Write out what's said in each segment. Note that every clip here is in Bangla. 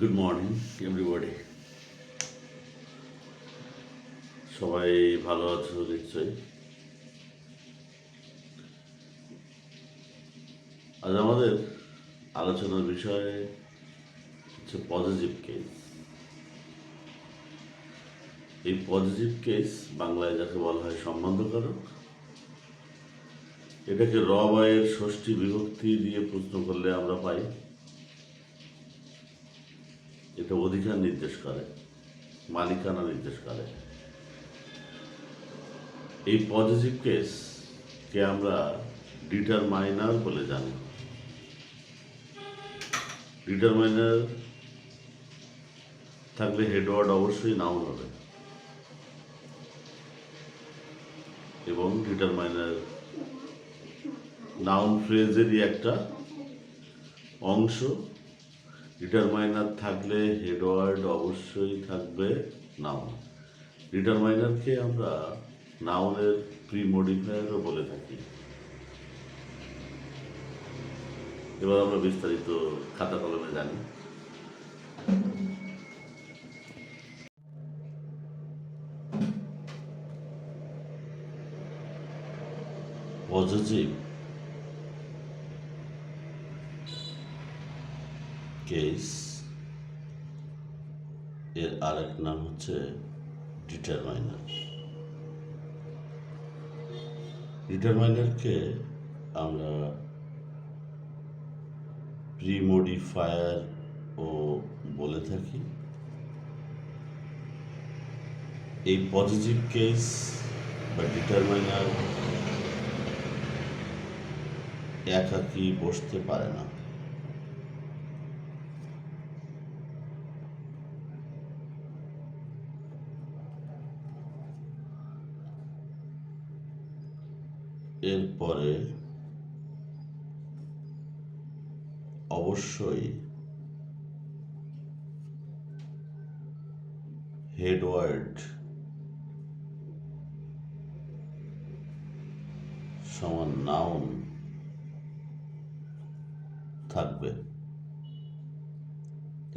গুড মর্নিং এভরিবডি সবাই ভালো আছো, নিশ্চয়ই? আজ আমাদের আলোচনার বিষয় হচ্ছে পজিটিভ কেস এই পজিটিভ কেস বাংলায় যাকে বলা হয় সম্বন্ধকারক, এটাকে র বয়ের ষষ্ঠী বিভক্তি দিয়ে প্রশ্ন করলে আমরা পাই এটা অধিকার নির্দেশ করে, মালিকানা নির্দেশ করে। এই পজিটিভ কেসকে আমরা ডিটারমাইনার বলে জানি। ডিটারমাইনার থাকলে হেডওয়ার্ড অবশ্যই নাউন হবে। এবং ডিটারমাইনার নাউন ফ্রেজেরই একটা অংশ। ডিটারমাইনার থাকলে হেডওয়ার্ড অবশ্যই থাকবে নাউন ডিটারমাইনারকে আমরা নাউনের প্রি মডিফায়ারও বলে থাকি। এবার আমরা বিস্তারিত খাতা কলমে জানি। পজিটিভ কেস এর আরেক নাম হচ্ছে ডিটারমাইনার ডিটারমাইনারকে আমরা প্রিমোডিফায়ার ও বলে থাকি। এই পজিটিভ কেস বা ডিটারমাইনার একাকি বসতে পারে না। এরপরে অবশ্যই হেডওয়ার্ড সমান নাউন থাকবে।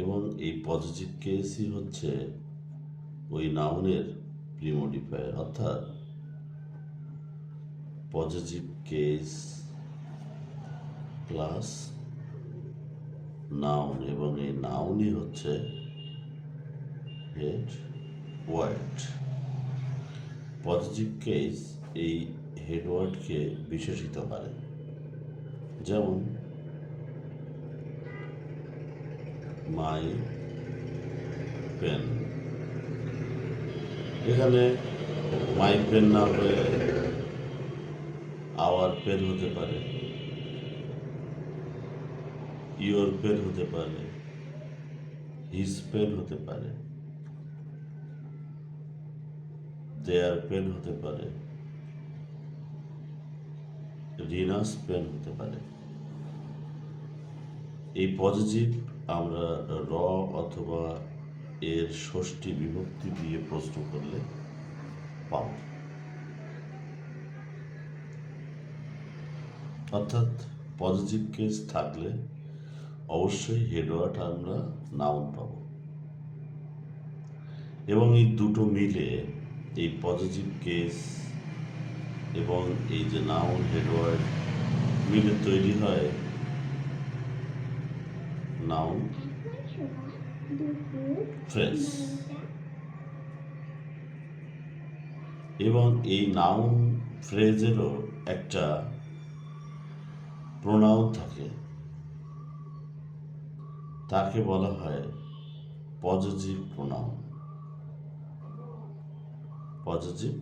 এবং এই পজিটিভ কেসই হচ্ছে ওই নাউনের প্রিমোডিফায়ার, অর্থাৎ পজিটিভ কেস প্লাস নাউন এবং এই নাউনই হচ্ছে হেড ওয়ার্ড পজিটিভ কেস এই হেড ওয়ার্ডকে বিশেষিত করে। যেমন মাই পেন এখানে মাই পেন না হয়ে পেন হতে পারে। ইয়োর পেন হতে পারে। হিজ পেন হতে পারে। দেয়ার পেন হতে পারে। রিনাস পেন হতে পারে। এই পজিটিভ আমরা র অথবা এর ষষ্ঠী বিভক্তি দিয়ে প্রশ্ন করলে পাব। অর্থাৎ পজিটিভ কেস থাকলে অবশ্যই হেডওয়ার্ড আমরা নাউন পাব। এবং এই দুটো মিলে এই পজিটিভ কেস এবং এই যে নাউন হেডওয়ার্ড মিলে তৈরি হয় নাউন ফ্রেশ এবং এই নাউন ফ্রেজেরও একটা প্রোনাউন থাকে। তাকে বলা হয় পজিটিভ প্রোনাউন পজিটিভ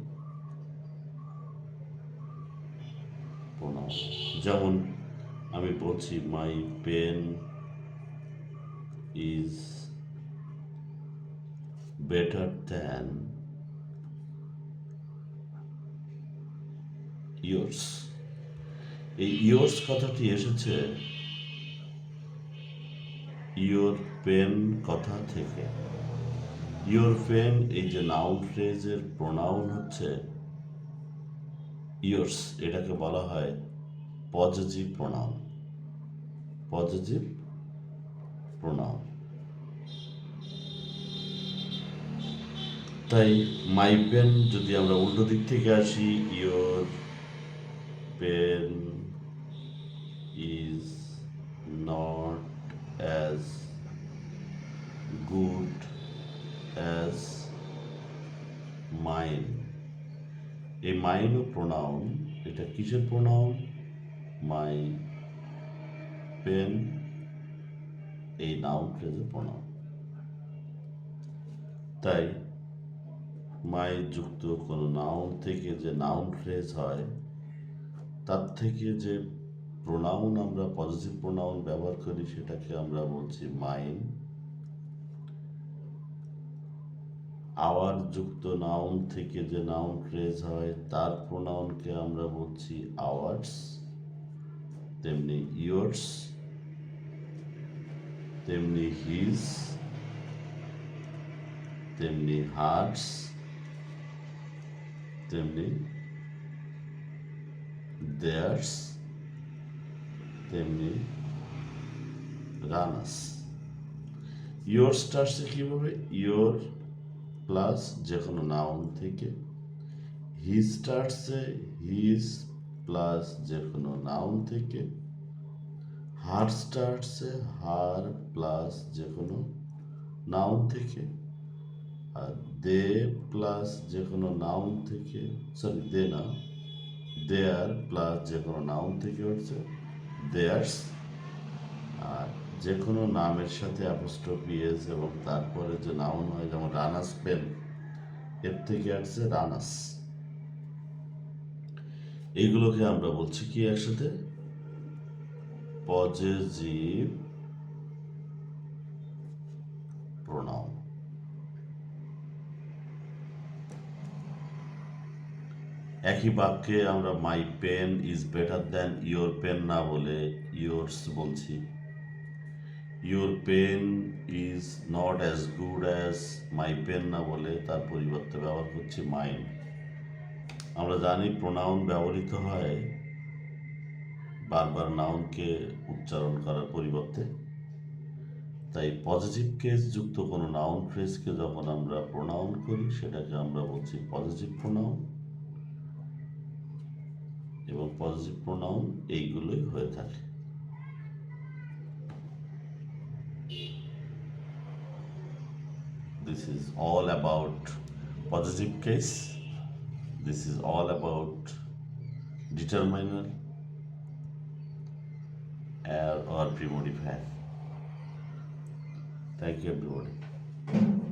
প্রোনাউন যেমন আমি বলছি my pen is better than yours এই ইয়োর্স কথাটি এসেছে ইয়োর পেন কথা থেকে। ইয়োর পেন এই যে নাউন ফ্রেজের প্রোনাউন হচ্ছে ইয়োর্স, এটাকে বলা হয় পজিটিভ প্রোনাউন পজিটিভ প্রোনাউন তাই মাই পেন, যদি আমরা উল্টো দিক থেকে আসি your pen good as mine এই মাইন প্রোনাউন এটা কিসের প্রোনাউন মাই পেন এই নাউন ফ্রেজের প্রোনাউন তাই মাই যুক্ত কোনো নাউন থেকে যে নাউন ফ্রেজ হয়, তার থেকে যে প্রোনাউন আমরা পজিটিভ প্রোনাউন ব্যবহার করি, সেটাকে আমরা বলছি মাইন আওয়ার যুক্ত নাউন থেকে যে নাউন ফ্রেজ হয়, তার প্রোনাউনকে আমরা বলছি আওয়ার্স তেমনি ইয়োর্স তেমনি হিজ তেমনি হার্টস তেমনি দেয়ার্স তেমনি রানাস ইয়োর স্টার্সে কীভাবে? ইয়োর প্লাস যে কোনো নাউন থেকে হি স্টার্টসে হিজ প্লাস যে কোনো নাউন থেকে হার স্টার্টসে হার প্লাস যে কোনো নাউন থেকে, আর দে প্লাস যে কোনো নাউন থেকে সরি দে না দেয়ার প্লাস যে কোনো নাউন থেকে হচ্ছে দেয়ার্স আর যে কোনো নামের সাথে অ্যাপোস্ট্রফি এস এবং তারপরে যে নাউন হয়, যেমন রানাস পেন, এর থেকে আসছে রানাস। এইগুলোকে আমরা বলছি কি একসাথে? Positive pronoun. একই বাক্যে আমরা my pen is better than your pen না বলে ইয়োর্স বলছি। Your pen is not as good as my pen না বলে তার পরিবর্তে ব্যবহার করছি মাইন আমরা জানি প্রোনাউন ব্যবহৃত হয় বারবার নাউনকে উচ্চারণ করার পরিবর্তে। তাই পজিটিভ কেস যুক্ত কোনো নাউন ফ্রেজকে যখন আমরা প্রোনাউন করি, সেটাকে আমরা বলছি পজিটিভ প্রোনাউন এবং পজিটিভ প্রোনাউন এইগুলোই হয়ে থাকে। This is all about positive case. This is all about determiner or, premodifier. Thank you everybody